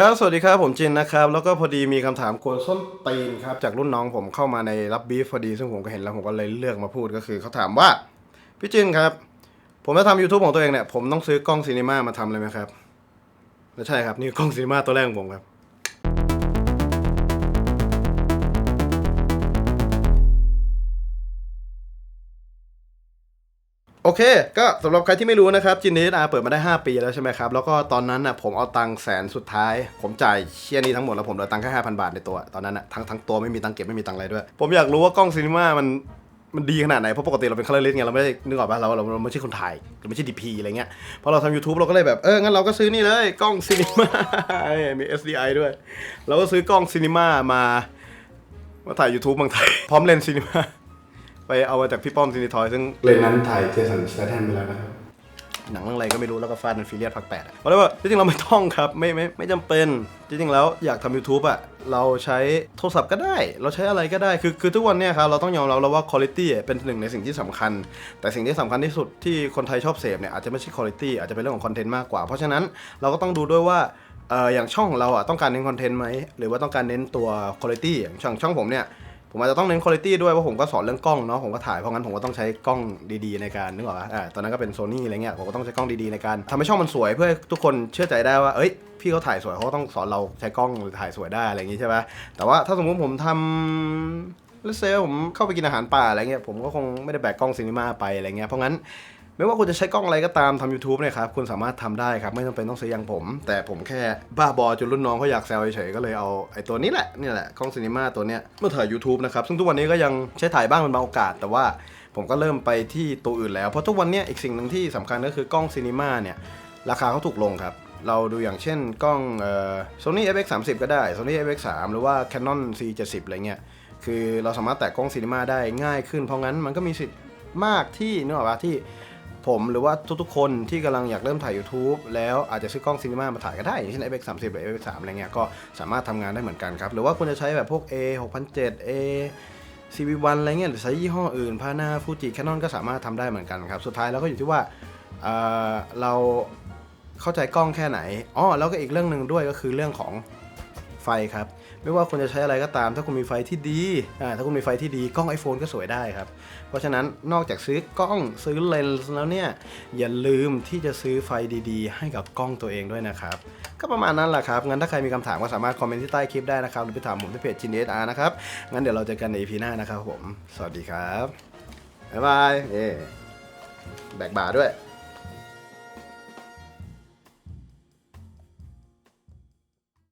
ครับ สวัสดีครับผมจินนะครับ แล้วก็พอดีมีคำถามกวนส้นตีนครับ จากรุ่นน้องผมเข้ามาในรับบีฟพอดี ซึ่งผมก็เห็นแล้วผมก็เลยเลือกมาพูดก็คือเขาถามว่า พี่จินครับ ผมจะทำยูทูบของตัวเองเนี่ย ผมต้องซื้อกล้องซีนีมามาทำเลยไหมครับและใช่ครับ นี่กล้องซีนีมาตัวแรกของผมครับ โอเค ก็สำหรับใครที่ไม่รู้นะครับจินเนสอาเปิดมาได้ 5 ปีแล้วใช่ไหมครับ แล้วก็ตอนนั้นน่ะผมเอาตังค์แสนสุดท้าย ผมจ่ายเชียนี้ทั้งหมดแล้วผมเหลือตังค์แค่5,000บาทในตัว ตอนนั้นน่ะทั้งทั้งตัวไม่มีตังค์เก็บไม่มีตังค์อะไรด้วย ผมอยากรู้ว่ากล้องซีนีมามันมันดีขนาดไหน เพราะปกติเราเป็นคัลเลอร์ลิสไงเราไม่ได้นึกออกป่ะเราเราเราไม่ใช่คนถ่ายเราไม่ใช่ดีพีอะไรเงี้ยพอเราทำ YouTube เราก็เลยแบบเอองั้นเราก็ซื้อนี่เลยกล้องซีนีมามี SDI ด้วย เราก็ซื้อกล้องซีนีมามามาถ่าย YouTube เมืองไทยพร้อมเลนส์ซีนีมา ไปเอามาจากพี่ป้อมซินิทอยซึ่งเลนนั้นถ่ายเจสันสแตทแฮมไปแล้วนะครับหนังเรื่องอะไรก็ไม่รู้แล้วก็ฟาดเป็นฟิเลียสพักแปดอะเพราะว่าจริงๆเราไม่ต้องครับไม่ไม่ไม่จำเป็น จริงๆแล้วอยากทำ YouTube อะเราใช้โทรศัพท์ก็ได้ เราใช้อะไรก็ได้คือคือทุกวันเนี้ยครับเราต้องยอมรับแล้วว่าคุณภาพเป็นหนึ่งในสิ่งที่สำคัญ แต่สิ่งที่สำคัญที่สุดที่คนไทยชอบเสพเนี่ยอาจจะไม่ใช่คุณภาพอาจจะเป็นเรื่องของคอนเทนต์มากกว่า เพราะฉะนั้นเราก็ต้องดูด้วยว่าเอออย่างช่องเราอะต้องการเน้นคอนเทนต์ไหมหรือว่าต้องการเน้นตัวคุณภาพอย่างช่องช่องผมเนี่ย ผมอาจจะต้องเน้นคุณภาพด้วยเพราะผมก็สอนเรื่องกล้องเนาะผมก็ถ่ายเพราะงั้นผมก็ต้องใช้กล้องดีๆในการนึกออกปะอ่าตอนนั้นก็เป็นโซนี่อะไรเงี้ยผมก็ต้องใช้กล้องดีๆในการทำให้ช่องมันสวยเพื่อให้ทุกคนเชื่อใจได้ว่าเอ้ยพี่เขาถ่ายสวยเขาก็ต้องสอนเราใช้กล้องถ่ายสวยได้อะไรอย่างงี้ใช่ปะแต่ว่าถ้าสมมุติผมทำ แลเซลผมเข้าไปกินอาหารป่าอะไรเงี้ยผมก็คงไม่ได้แบกกล้องซีนีมาไปอะไรเงี้ยเพราะงั้น ไม่ว่าคุณจะใช้กล้องอะไรก็ตามทำ YouTube เนี่ยครับคุณสามารถทำได้ครับ ไม่จำเป็นต้องซื้ออย่างผม แต่ผมแค่บ้าบอจนรุ่นน้องเขาอยากแซวเฉยๆก็เลยเอาไอ้ตัวนี้แหละนี่แหละกล้องซีนีมาตัวเนี้ยมื่อถ่าย YouTube นะครับ ซึ่งทุกวันนี้ก็ยังใช้ถ่ายบ้างเป็นบางโอกาส แต่ว่าผมก็เริ่มไปที่ตัวอื่นแล้ว เพราะทุกวันนี้อีกสิ่งหนึ่งที่สำคัญก็คือกล้องซีนีมาเนี่ยราคาเขาถูกลงครับเราดูอย่างเช่นกล้องเอ่อ Sony FX 30 ก็ได้ Sony FX 3 หรือว่า Canon C 70 อะไรเงี้ยคือเราสามารถแตะกล้องซีนีมาได้ง่ายขึ้นเพราะงั้นมันก็มีสิทธิ์มากที่นึกออกปะที่ ผมหรือว่าทุกๆคนที่กำลังอยากเริ่มถ่าย YouTube แล้วอาจจะซื้อกล้องซีนีมามาถ่ายก็ได้ อย่างเช่น FX 30หรือ FX 3อะไรเงี้ยก็สามารถทำงานได้เหมือนกันครับ หรือว่าคุณจะใช้แบบพวก A 6007 A CV1 อะไรเงี้ยหรือใช้ยี่ห้ออื่นพานาฟูจิแคนนอนก็สามารถทำได้เหมือนกันครับ สุดท้ายแล้วก็อยู่ที่ว่าเเราเข้าใจกล้องแค่ไหนอ๋อแล้วก็อีกเรื่องหนึ่งด้วยก็คือเรื่องของ ไฟครับ ไม่ว่าคุณจะใช้อะไรก็ตาม ถ้าคุณมีไฟที่ดีอ่าถ้าคุณมีไฟที่ดีกล้อง iPhone ก็สวยได้ครับ เพราะฉะนั้นนอกจากซื้อกล้องซื้อเลนส์แล้วเนี่ยอย่าลืมที่จะซื้อไฟดีๆ ให้กับกล้องตัวเองด้วยนะครับก็ประมาณนั้นแหละครับ งั้นถ้าใครมีคำถามก็สามารถคอมเมนต์ที่ใต้คลิปได้นะครับ หรือไปถามผมที่เพจจินเดสอาร์นะครับ งั้นเดี๋ยวเราเจอกันใน EP หน้านะครับผม สวัสดีครับ บ๊ายบาย เอ๊แบกบาด้วย